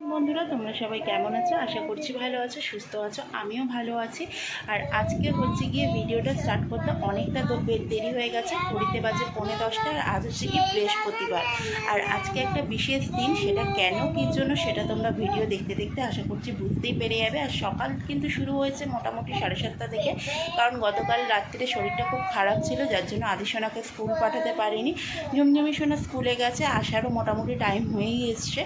বন্ধুরা, তোমরা সবাই কেমন আছো? আশা করছি ভালো আছো, সুস্থ আছো, আমিও ভালো আছি। আর আজকে হচ্ছে গিয়ে ভিডিওটা স্টার্ট করতে অনেকটা দেরি হয়ে গেছে ঘড়িতে বাজে পৌনে দশটা, আর আজ হচ্ছে কি বৃহস্পতিবার। আর আজকে একটা বিশেষ দিন, সেটা কেন, কী জন্য, সেটা তোমরা ভিডিও দেখতে দেখতে আশা করছি বুঝতেই পেরে যাবে। আর সকাল কিন্তু শুরু হয়েছে মোটামুটি সাড়ে সাতটা থেকে, কারণ গতকাল রাত্রিরে শরীরটা খুব খারাপ ছিল, যার জন্য আদিসোনাকে স্কুল পাঠাতে পারিনি। ঝুমঝুমি সোনা স্কুলে গেছে, আসারও মোটামুটি টাইম হয়েই এসছে।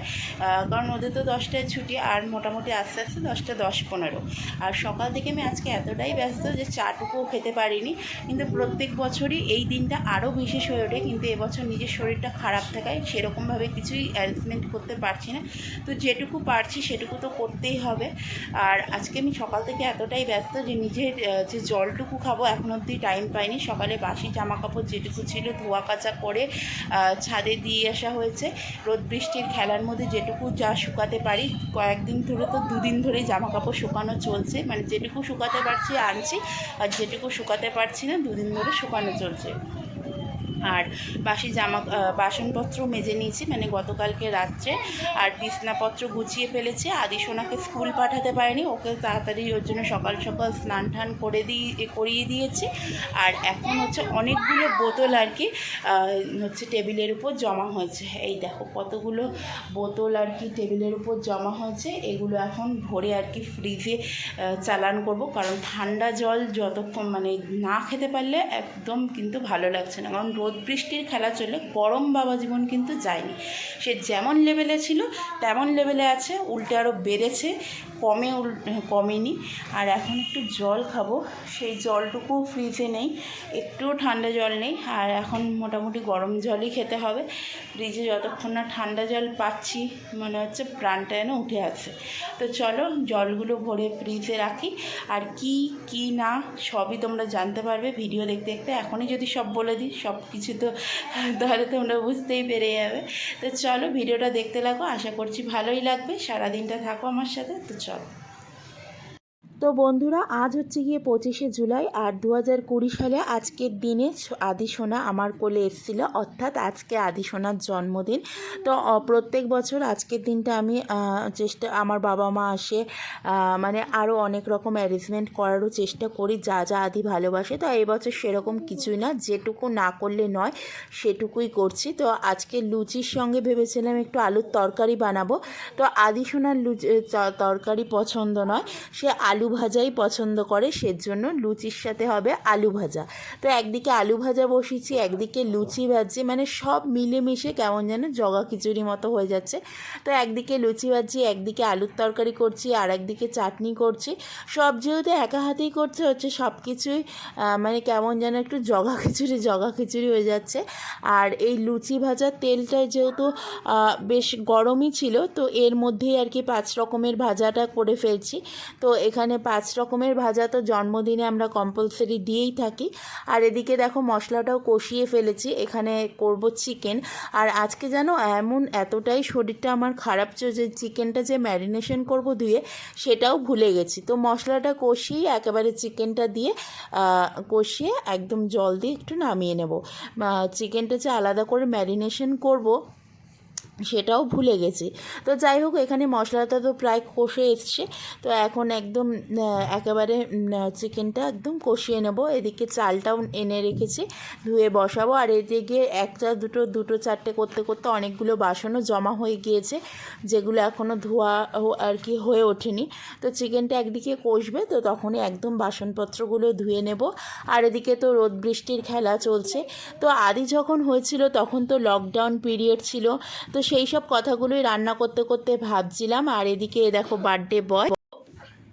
কারণ ওদের তো দশটায় ছুটি আর মোটামুটি আস্তে আস্তে দশটা দশ পনেরো। আর সকাল থেকে আমি আজকে এতটাই ব্যস্ত যে চাটুকুও খেতে পারিনি। কিন্তু প্রত্যেক বছরই এই দিনটা আরও বিশেষ হয়ে ওঠে। কিন্তু এবছর নিজের শরীরটা খারাপ থাকায় সেরকমভাবে কিছুই অ্যারেঞ্জমেন্ট করতে পারছি না। তো যেটুকু পারছি সেটুকু তো করতেই হবে। আর আজকে আমি সকাল থেকে এতটাই ব্যস্ত যে নিজের যে জলটুকু খাব এখন অবধি টাইম পাইনি। সকালে বাসি জামা কাপড় যেটুকু ছিল ধোয়া কাচা করে ছাদে দিয়ে আসা হয়েছে। রোদ বৃষ্টির খেলার মধ্যে যেটুকু যা শুকাতে পারি। কয়েকদিন ধরে তো দুদিন ধরেই জামা কাপড় শুকানো চলছে। মানে যেটুকু শুকাতে পারছি আনছি, আর যেটুকু শুকাতে পারছি না, দুদিন ধরে শুকানো চলছে। আর বাসি জামা বাসনপত্র মেজে নিয়েছি মানে গতকালকে রাত্রে। আর বিছনাপত্র গুছিয়ে ফেলেছি। আদি সোনাকে স্কুল পাঠাতে পারিনি, ওকে তাড়াতাড়ি ওর জন্য সকাল সকাল স্নান টান করে দিয়ে করিয়ে দিয়েছি। আর এখন হচ্ছে অনেকগুলো বোতল আর কি হচ্ছে টেবিলের উপর জমা হয়েছে। এই দেখো কতগুলো বোতল আর কি টেবিলের উপর জমা হয়েছে। এগুলো এখন ভরে আর কি ফ্রিজে চালান করব। কারণ ঠান্ডা জল যতক্ষণ মানে না খেতে পারলে একদম কিন্তু ভালো লাগছে না। কারণ রোদ বৃষ্টির খেলা চলে গরম বাবা জীবন কিন্তু যায়নি। সে যেমন লেভেলে ছিল, তেমন লেভেলে আছে, উল্টে আরও বেড়েছে। কমে কমেনি। আর এখন একটু জল খাব। সেই জলটুকু ফ্রিজে নেই। একটুও ঠান্ডা জল নেই। আর এখন মোটামুটি গরম জলই খেতে হবে। ফ্রিজে যতক্ষণ না ঠান্ডা জল পাচ্ছি, মনে হচ্ছে প্রাণটা যেন উঠে আছে তো চলো, জলগুলো ভরে ফ্রিজে রাখি। আর কি কি না, সবই তোমরা জানতে পারবে ভিডিও দেখতে দেখতে। এখনই যদি সব বলে দিই, সব কিছু তো তাহলে তোমরা বুঝতেই পেরে যাবে। তো চলো, ভিডিওটা দেখতে লাগো। আশা করছি ভালোই লাগবে। সারাদিনটা থাকো আমার সাথে। তো চলো। Tchau. তো বন্ধুরা, আজ হচ্ছে গিয়ে পঁচিশে জুলাই আর দু হাজার কুড়ি সালে আজকের দিনে আদি সোনা আমার কোলে এসেছিল। অর্থাৎ আজকে আদি সোনার জন্মদিন। তো প্রত্যেক বছর আজকের দিনটা আমি চেষ্টা, আমার বাবা মা আসে মানে আরও অনেক রকম অ্যারেঞ্জমেন্ট করারও চেষ্টা করি, যা যা আদি ভালোবাসে। তো এবছর সেরকম কিছুই না, যেটুকু না করলে নয়, সেটুকুই করছি। তো, আজকে লুচির সঙ্গে ভেবেছিলাম একটু আলুর তরকারি বানাবো। তো আদি সোনার লুচি তরকারি পছন্দ নয়, সে আলু ভাজাই পছন্দ করে, সেজন্য লুচির সাথে হবে আলু ভাজা তো একদিকে আলু ভাজা বসিয়েছি, একদিকে লুচি ভাজছি মানে সব মিলেমিশে কেমন যেন জগা খিচুড়ি মতো হয়ে যাচ্ছে। তো একদিকে লুচি ভাজছি, একদিকে আলুর তরকারি করছি, আর একদিকে চাটনি করছি। সব যেহেতু একা হাতেই করছে হচ্ছে, সব কিছুই মানে কেমন যেন একটু জগা খিচুড়ি জগা খিচুড়ি হয়ে যাচ্ছে। আর এই লুচি ভাজার তেলটা যেহেতু বেশ গরমই ছিল, তো এর মধ্যেই আর কি পাঁচ রকমের ভাজাটা করে ফেলছি। তো এখানে পাঁচ রকমের ভাজা তো জন্মদিনে আমরা কম্পালসারি দিয়েই থাকি। আর এদিকে দেখো মশলাটাও কষিয়ে ফেলেছি, এখানে করব চিকেন আর আজকে যেন এমন এতটাই শরীরটা আমার খারাপ যে চিকেনটা যে ম্যারিনেশন করব ধুয়ে, সেটাও ভুলে গেছি। তো মশলাটা কষিয়ে একেবারে চিকেনটা দিয়ে কষিয়ে একদম জল দিয়ে একটু নামিয়ে নেব। চিকেনটা যে আলাদা করে ম্যারিনেশন করব সেটাও ভুলে গেছি। তো যাই হোক, এখানে মশলাটা তো প্রায় কষে এসছে। তো এখন একদম একেবারে চিকেনটা একদম কষিয়ে নেব। এদিকে চালটাও এনে রেখেছি, ধুয়ে বসাবো। আর এদিকে একটা, দুটো দুটো, চারটে করতে করতে অনেকগুলো বাসনও জমা হয়ে গিয়েছে, যেগুলো এখনও ধোয়া আর কি হয়ে ওঠেনি। তো চিকেনটা একদিকে কষবে, তো তখনই একদম বাসনপত্রগুলো ধুয়ে নেব। আর এদিকে তো রোদ বৃষ্টির খেলা চলছে। তো আদি যখন হয়েছিল, তখন তো লকডাউন পিরিয়ড ছিল। তো সেই সব কথাগুলোই রান্না করতে করতে ভাবছিলাম। আর এদিকে দেখো বার্থডে বয়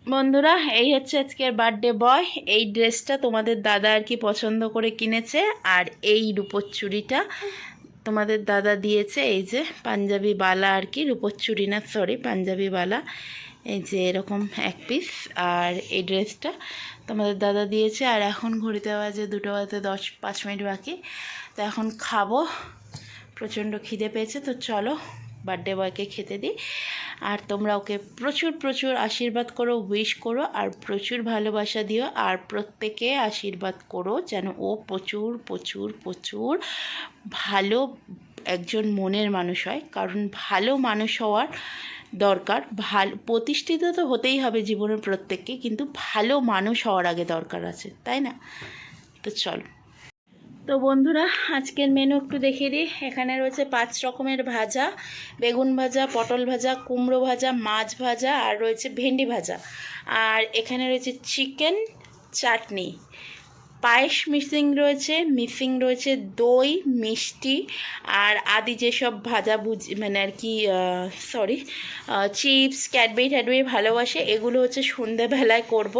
বন্ধুরা, এই হচ্ছে আজকের বার্থডে বয় এই ড্রেসটা তোমাদের দাদা আর কি পছন্দ করে কিনেছে। আর এই রূপোর চুড়িটা তোমাদের দাদা দিয়েছে। এই যে পাঞ্জাবি বালা আর কি, রূপোর চুড়ি না সরি পাঞ্জাবি বালা। এই যে এরকম এক পিস আর এই ড্রেসটা তোমাদের দাদা দিয়েছে। আর এখন ঘড়িতে বাজে দুটো বাজে দশ, পাঁচ মিনিট বাকি। তো এখন খাব। প্রচণ্ড খিদে পেয়েছে, তো চলো বার্থডে বয়কে খেতে দিই। আর তোমরা ওকে প্রচুর প্রচুর আশীর্বাদ করো উইশ করো, আর প্রচুর ভালোবাসা দিও, আর প্রত্যেকে আশীর্বাদ করো যেন ও প্রচুর প্রচুর প্রচুর ভালো একজন মনের মানুষ হয়। কারণ ভালো মানুষ হওয়ার দরকার, ভালো, প্রতিষ্ঠিত তো হতেই হবে জীবনের প্রত্যেককে, কিন্তু ভালো মানুষ হওয়ার আগে দরকার আছে, তাই না? তো চলো। তো বন্ধুরা, আজকের মেনু একটু দেখিয়ে দিই। এখানে রয়েছে পাঁচ রকমের ভাজা। বেগুন ভাজা, পটল ভাজা, কুমড়ো ভাজা, মাছ ভাজা আর রয়েছে ভেন্ডি ভাজা। আর এখানে রয়েছে চিকেন চাটনি। পায়েস মিসিং রয়েছে মিসিং রয়েছে, দই, মিষ্টি, আর আদি যেসব ভাজা ভুজি মানে আর কি সরি চিপস ক্যাডবেরি ট্যাডবেরি ভালোবাসে, এগুলো হচ্ছে সন্ধ্যেবেলায় করব।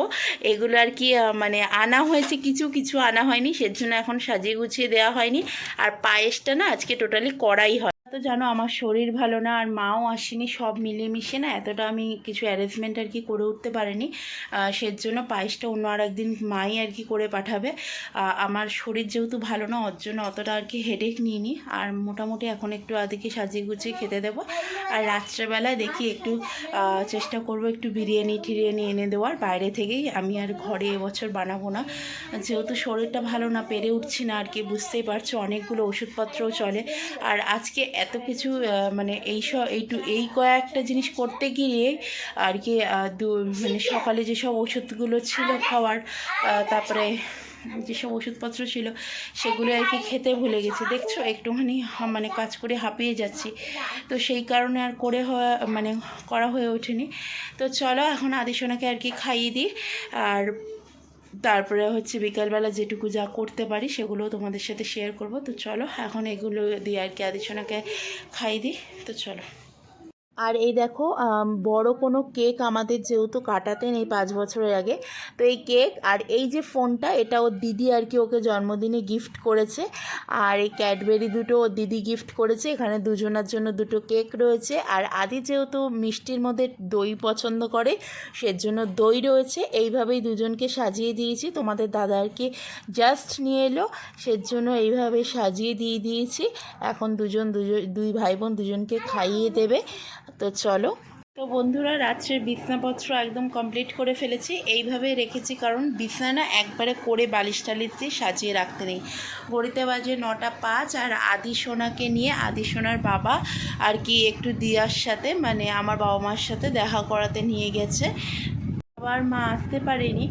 এগুলো আর কি মানে আনা হয়েছে, কিছু কিছু আনা হয়নি, সেজন্য এখন সাজিয়ে গুছিয়ে দেওয়া হয়নি। আর পায়েসটা না আজকে টোটালি করাই হয়। তো জানো আমার শরীর ভালো না আর মাও আসেনি সব মিলিয়ে না এতটা আমি কিছু অ্যারেঞ্জমেন্ট আর কি করে উঠতে পারিনি। আহ, সেজন্য পায়েসটা অন্য আর একদিন মাই আর কি করে পাঠাবে। আমার শরীর যেহেতু ভালো না ওর জন্য অতটা আর কি হেডেক নিইনি। আর মোটামুটি এখন একটু আদিকে সাজিয়ে গুছিয়ে খেতে দেবো। আর রাত্রেবেলায় দেখি একটু চেষ্টা করব একটু বিরিয়ানি টিরিয়ানি এনে দেওয়ার। বাইরে থেকেই আমি আর ঘরে এবছর বানাবো না। যেহেতু শরীরটা ভালো না পেরে উঠছি না আর কি বুঝতেই পারছ অনেকগুলো ওষুধপত্রও চলে। আর আজকে এত কিছু মানে এই সব এইটু এই কয়েকটা জিনিস করতে গিয়ে আর কি মানে সকালে যেসব ওষুধগুলো ছিল খাওয়ার তারপরে যেসব ওষুধপত্র ছিল সেগুলো আর কি খেতে ভুলে গেছি। দেখছ, একটুখানি মানে কাজ করে হাঁপিয়ে যাচ্ছি। তো সেই কারণে আর করে মানে করা হয়ে ওঠেনি। তো চলো, এখন আদিসোনাকে আর কি খাইয়ে দিই। আর তারপরে হচ্ছে বিকালবেলা যেটুকু যা করতে পারি সেগুলো তোমাদের সাথে শেয়ার করব। তো চলো, এখন এগুলো দিয়ে আর কি আদিছনাকে খাই দিই। তো চলো। আর এই দেখো বড় কোনো কেক আমাদের যেহেতু কাটাতে নেই পাঁচ বছরের আগে, তো এই কেক আর এই যে ফোনটা, এটা ওর দিদি আর কি ওকে জন্মদিনে গিফট করেছে। আর এই ক্যাডবেরি দুটো ওর দিদি গিফট করেছে, এখানে দুজনের জন্য দুটো কেক রয়েছে। আর আদি যেহেতু মিষ্টির মধ্যে দই পছন্দ করে, সেজন্য দই রয়েছে। এইভাবেই দুজনকে সাজিয়ে দিয়েছি। তোমাদের দাদা আর কি জাস্ট নিয়ে এলো, সেজন্য এইভাবে সাজিয়ে দিয়ে দিয়েছি। এখন দুজন দুজন দুই ভাই বোন দুজনকে খাইয়ে দেবে। তো চলো। তো বন্ধুরা, রাত্রের বিছনাপত্র একদম কমপ্লিট করে ফেলেছি। এইভাবে রেখেছি কারণ বিছানা একবারে করে বালিশ টালিশ দিয়ে সাজিয়ে রাখতে নেই। ঘড়িতে বাজে নটা পাঁচ আর আদি সোনাকে নিয়ে, আদি সোনার বাবা আর কি একটু দিয়ার সাথে মানে আমার বাবা মার সাথে দেখা করাতে নিয়ে গেছে। বাবার মা আসতে পারেনি।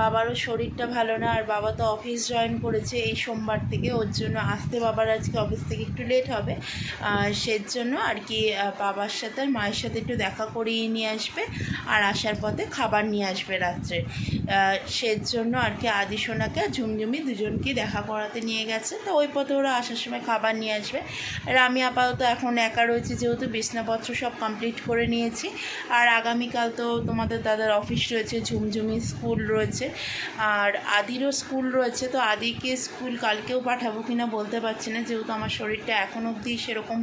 বাবারও শরীরটা ভালো না, আর বাবা তো অফিস জয়েন করেছে এই সোমবার থেকে, ওর জন্য আসতে বাবার আজকে অফিস থেকে একটু লেট হবে। সের জন্য আর কি বাবার সাথে আর মায়ের সাথে একটু দেখা করিয়ে নিয়ে আসবে, আর আসার পথে খাবার নিয়ে আসবে রাত্রে। সের জন্য আর কি আদি সোনাকে আর ঝুমঝুমি দুজনকে দেখা করাতে নিয়ে গেছে। তো ওই পথে ওরা আসার সময় খাবার নিয়ে আসবে। আর আমি আপাতত এখন একা রয়েছে, যেহেতু বিছনাপত্র সব কমপ্লিট করে নিয়েছি। আর আগামীকাল তো তোমাদের দাদার অফিস রয়েছে, ঝুমঝুমি স্কুল রয়েছে, আর আদিরও স্কুল রয়েছে, তো আদিকে স্কুল কালকেও পাঠাবো কিনা বলতে পারছি না, যেহেতু আমার শরীরটা এখন অবধি সেরকম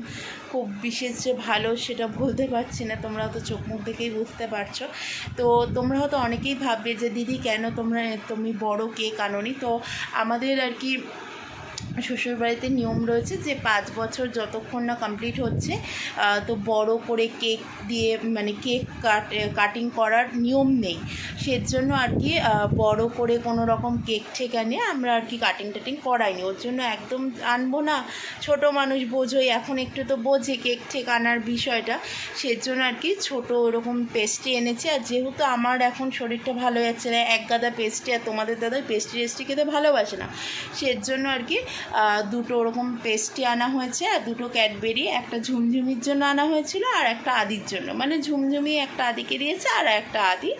খুব বিশেষ যে ভালো সেটা বলতে পারছি না, তোমরা তো চোখ মুখ দেখেই বুঝতে পারছ। তো তোমরা হয়তো অনেকেই ভাববে যে দিদি কেন তোমরা, তুমি বড় কেক আনোনি তো আমাদের আর কি শ্বশুরবাড়িতে নিয়ম রয়েছে যে পাঁচ বছর যতক্ষণ না কমপ্লিট হচ্ছে তো বড় করে কেক দিয়ে মানে কেক কাট কাটিং করার নিয়ম নেই। সেজন্য আর কি বড় করে কোনো রকম কেক ঠেক আনে আমরা আর কি কাটিং টাটিং করাইনি। ওর জন্য একদম আনব না। ছোট মানুষ বোঝোই, এখন একটু তো বোঝে কেক ঠেক আনার বিষয়টা। সেজন্য আর কি ছোট ওরকম পেস্ট্রি এনেছে। আর যেহেতু আমার এখন শরীরটা ভালো যাচ্ছে না, এক গাদা পেস্ট্রি আর তোমাদের দাদা পেস্ট্রি টেস্ট্রি খেতে ভালোবাসে না, সেজন্য আর কি দুটো ওরকম পেস্ট্রি আনা হয়েছে আর দুটো ক্যাডবেরি, একটা ঝুমঝুমির জন্য আনা হয়েছিল আর একটা আদির জন্য। মানে ঝুমঝুমি একটা আদিকে দিয়েছে আর একটা আদি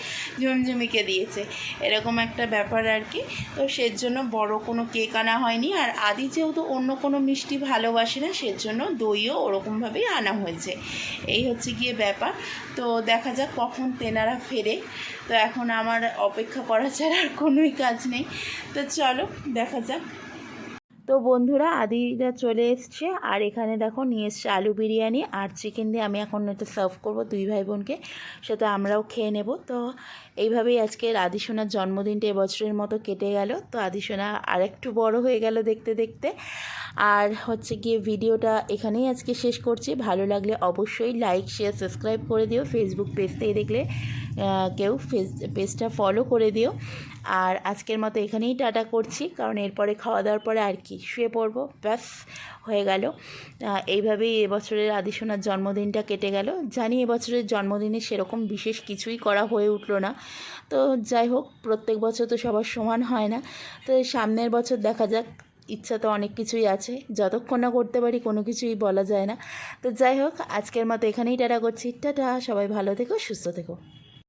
ঝুমঝুমিকে দিয়েছে। এরকম একটা ব্যাপার আর কি। তো সের জন্য বড় কোনো কেক আনা হয়নি আর আদি যেহেতু অন্য কোনো মিষ্টি ভালোবাসে না, সেজন্য দইও ওরকমভাবেই আনা হয়েছে। এই হচ্ছে গিয়ে ব্যাপার। তো দেখা যাক কখন তেনারা ফেরে। তো এখন আমার অপেক্ষা করা ছাড়া আর কোনোই কাজ নেই। তো চলো, দেখা যাক। তো বন্ধুরা আদিরা চলে এসছে, আর এখানে দেখো নিয়ে এসছে আলু বিরিয়ানি আর চিকেন দিয়ে আমি এখন একটু সার্ভ করব দুই ভাই বোনকে সেটা আমরাও খেয়ে নেব। তো এইভাবেই আজকের আদিসোনার জন্মদিনটা এবছরের মতো কেটে গেল। তো আদিসোনা আরেকটু বড় হয়ে গেল দেখতে দেখতে। আর হচ্ছে গিয়ে ভিডিওটা এখানেই আজকে শেষ করছি। ভালো লাগলে অবশ্যই লাইক শেয়ার সাবস্ক্রাইব করে দিও। ফেসবুক পেজ থেকে দেখলে কেউ ফেস পেজটা ফলো করে দিও। আর আজকের মতো এখানেই টাটা করছি, কারণ এরপরে খাওয়া দাওয়ার পরে আর কি শুয়ে পড়ব। ব্যাস, হয়ে গেল। এইভাবেই এবছরের আদিসোনার জন্মদিনটা কেটে গেল। জানি এবছরের জন্মদিনে সেরকম বিশেষ কিছুই করা হয়ে উঠল না। তো যাই হোক, প্রত্যেক বছর তো সবার সমান হয় না। তো সামনের বছর দেখা যাক, ইচ্ছা তো অনেক কিছুই আছে। যতক্ষণ না করতে পারি, কোনো কিছুই বলা যায় না। তো যাই হোক, আজকের মতো এখানেই টাটা করছি। টাটা, সবাই ভালো থেকো, সুস্থ থেকো।